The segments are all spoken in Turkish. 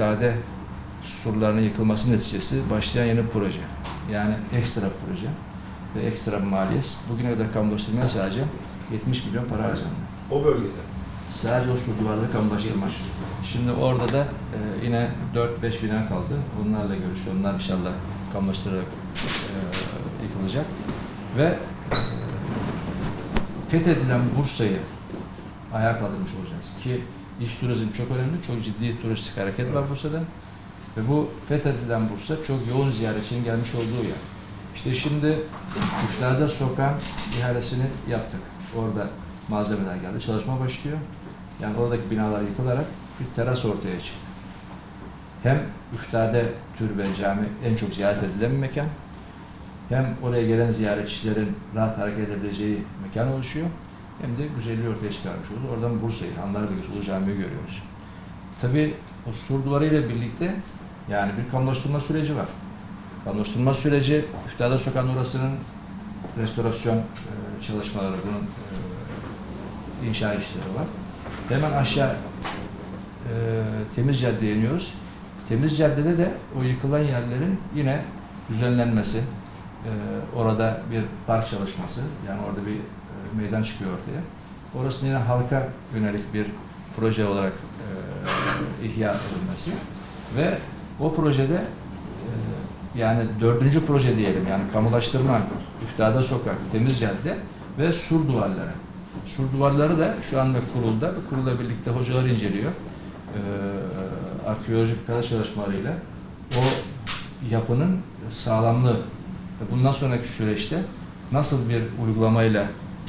üftade surlarının yıkılması neticesi başlayan yeni proje. Yani ekstra proje ve ekstra maliyet. Bugüne kadar kamulaştırmaya sadece 70 milyon para harcandı. O bölgede. Sadece o sur duvarları kamulaştırmak. Şimdi orada da e, yine 4-5 bina kaldı. Onlarla görüşüyor. Onlar inşallah kamulaştırarak e, yıkılacak. Ve e, fethedilen Bursa'yı ayağa kaldırmış olacağız. Ki iç turizm çok önemli. Çok ciddi turistik hareket var Bursa'da. Ve bu fethedilen Bursa çok yoğun ziyaretçinin gelmiş olduğu yer. İşte şimdi Üfler'de sokağın ihalesini yaptık. Orada malzemeler geldi. Çalışma başlıyor. Yani oradaki binalar yıkılarak bir teras ortaya çıktı. Hem Üftade Türbe Cami en çok ziyaret edilen bir mekan. Hem oraya gelen ziyaretçilerin rahat hareket edebileceği mekan oluşuyor. Hem de güzelliği ortaya çıkarmış oldu. Oradan Bursa'yı, Hanlar'daki Ulu Camii'yi görüyoruz. Tabii o sur duvarı ile birlikte yani bir kamulaştırma süreci var. Kamulaştırma süreci Üftade Sokağı'nın orasının restorasyon e, çalışmaları, bunun e, inşa işleri var. Hemen aşağı e, Temiz Cadde'ye iniyoruz. Temiz Cadde'de de o yıkılan yerlerin yine düzenlenmesi, e, orada bir park çalışması, yani orada bir meydan çıkıyor ortaya. Orası yine halka yönelik bir proje olarak e, ihya edilmesi ve o projede e, yani dördüncü proje diyelim yani kamulaştırma, Üftade Sokak, Temiz Cadde ve sur duvarları. Sur duvarları da şu anda kurulda, kurulla birlikte hocalar inceliyor. Ee, arkeolojik kara çalışmalarıyla o yapının sağlamlığı bundan sonraki süreçte nasıl bir uygulamayla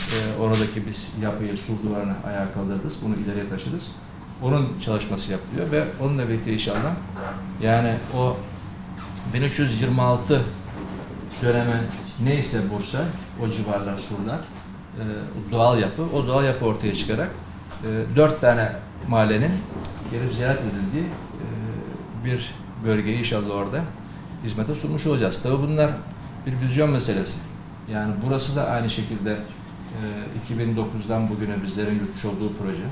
e, oradaki biz yapıyı, sur duvarını ayağa kaldırırız, bunu ileriye taşırız. Onun çalışması yapılıyor ve onunla birlikte inşallah yani o 1326 dönemi neyse Bursa, o civarlar, surlar, e, doğal yapı, o doğal yapı ortaya çıkarak e, dört tane mahallenin gelip ziyaret edildiği e, bir bölgeyi inşallah orada hizmete sunmuş olacağız. Tabi bunlar bir vizyon meselesi. Yani burası da aynı şekilde e, 2009'dan bugüne bizlerin yürütmüş olduğu proje.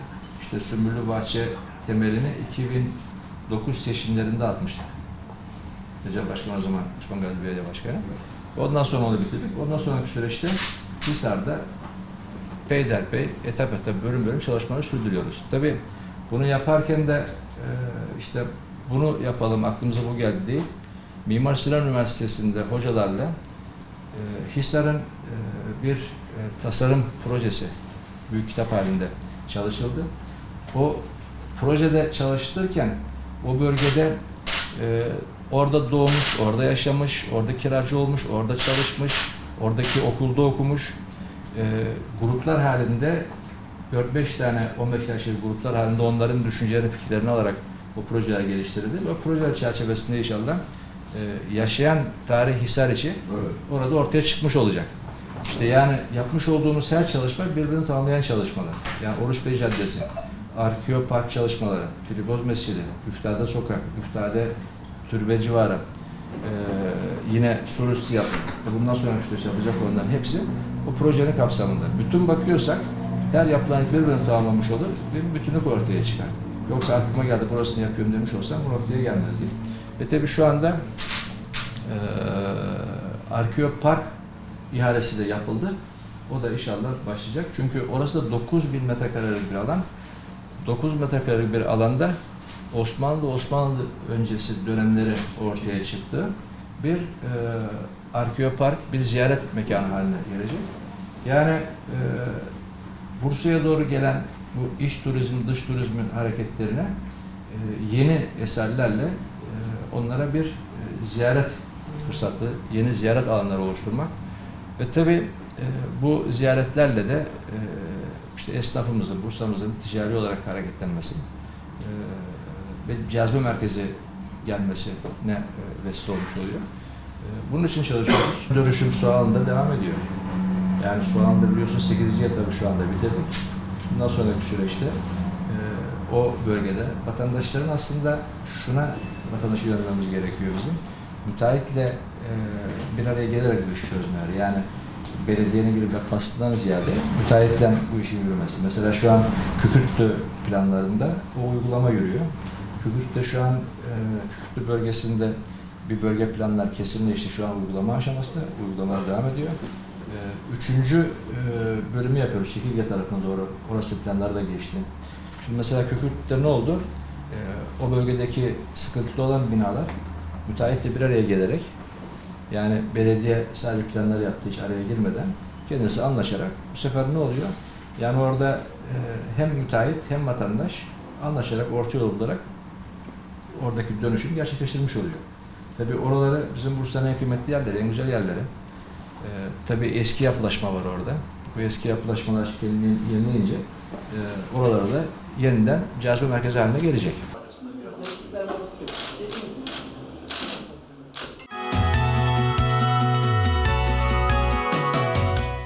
İşte Sümbüllü Bahçe temelini 2009 seçimlerinde atmıştık. Recep Başkan o zaman Osman Gazi Belediye Başkanı. Ondan sonra onu bitirdik. Ondan sonraki süreçte Hisar'da peyderpey, etap etap, bölüm bölüm çalışmaları sürdürüyoruz. Tabii bunu yaparken de e, işte bunu yapalım, aklımıza bu geldi değil. Mimar Sinan Üniversitesi'nde hocalarla e, Hisar'ın e, bir tasarım projesi büyük kitap halinde çalışıldı. O projede çalıştırırken o bölgede e, orada doğmuş, orada yaşamış, orada kiracı olmuş, orada çalışmış, oradaki okulda okumuş e, gruplar halinde 4-5 tane 15 tane şey gruplar halinde onların düşüncelerini, fikirlerini alarak bu projeler geliştirildi. Ve projeler çerçevesinde inşallah e, yaşayan tarih Hisar için Evet. orada ortaya çıkmış olacak. İşte yani yapmış olduğumuz her çalışma birbirini tamamlayan çalışmalar. Yani Oruç Bey Caddesi, Arkeo Park çalışmaları, Filiboz Mescidi, Üftade Sokak, Üftade Türbe civarı, ee, yine Surüstü yapı ve bundan sonra süreç yapacak olanların hepsi bu projenin kapsamında. Bütün bakıyorsak her yapılan birbirini tamamlamış olur ve bütünlük ortaya çıkar. Yoksa aklıma geldi burasını yapıyorum demiş olsam bu noktaya gelmezdi. Ve tabii şu anda e, Arkeo Park ihalesi de yapıldı. O da inşallah başlayacak. Çünkü orası da 9000 metrekarelik bir alan. 9 metrekarelik bir alanda Osmanlı Osmanlı öncesi dönemleri ortaya çıktı. Bir e, arkeopark, bir ziyaret mekanı haline gelecek. Yani e, Bursa'ya doğru gelen bu iç turizm, dış turizmin hareketlerine e, yeni eserlerle e, onlara bir e, ziyaret fırsatı, yeni ziyaret alanları oluşturmak ve tabii e, bu ziyaretlerle de e, işte esnafımızın, Bursa'mızın ticari olarak hareketlenmesi, e, ve cazibe merkezi gelmesine e, vesile olmuş oluyor. E, bunun için çalışıyoruz. Dönüşüm şu anda devam ediyor. Yani şu anda biliyorsun 8. etabı şu anda bitirdik. Bundan sonraki süreçte e, o bölgede vatandaşların aslında şuna vatandaşı yönelmemiz gerekiyor bizim. Müteahhitle bir araya gelerek bu işi çözmeleri. Yani belediyenin gibi kapasiteden ziyade müteahhitten bu işin yürümesi. Mesela şu an Kükürtlü planlarında o uygulama yürüyor. Kükürt'te şu an e, Kükürtlü bölgesinde bir bölge planlar kesinleşti. Şu an uygulama aşamasında. Uygulamalar devam ediyor. E, üçüncü e, bölümü yapıyoruz Çekirge tarafına doğru. Orası planlar da geçti. Şimdi mesela Kükürt'te ne oldu? E, o bölgedeki sıkıntılı olan binalar müteahhitle bir araya gelerek yani belediye sadece planları yaptı hiç araya girmeden kendisi anlaşarak bu sefer ne oluyor? Yani orada e, hem müteahhit hem vatandaş anlaşarak orta yol bularak oradaki dönüşüm gerçekleştirmiş oluyor. Tabi oraları bizim Bursa'nın en kıymetli yerleri, en güzel yerleri. E, tabi eski yapılaşma var orada. Bu eski yapılaşmalar kendini yenileyince e, oralara da yeniden cazibe merkezi haline gelecek.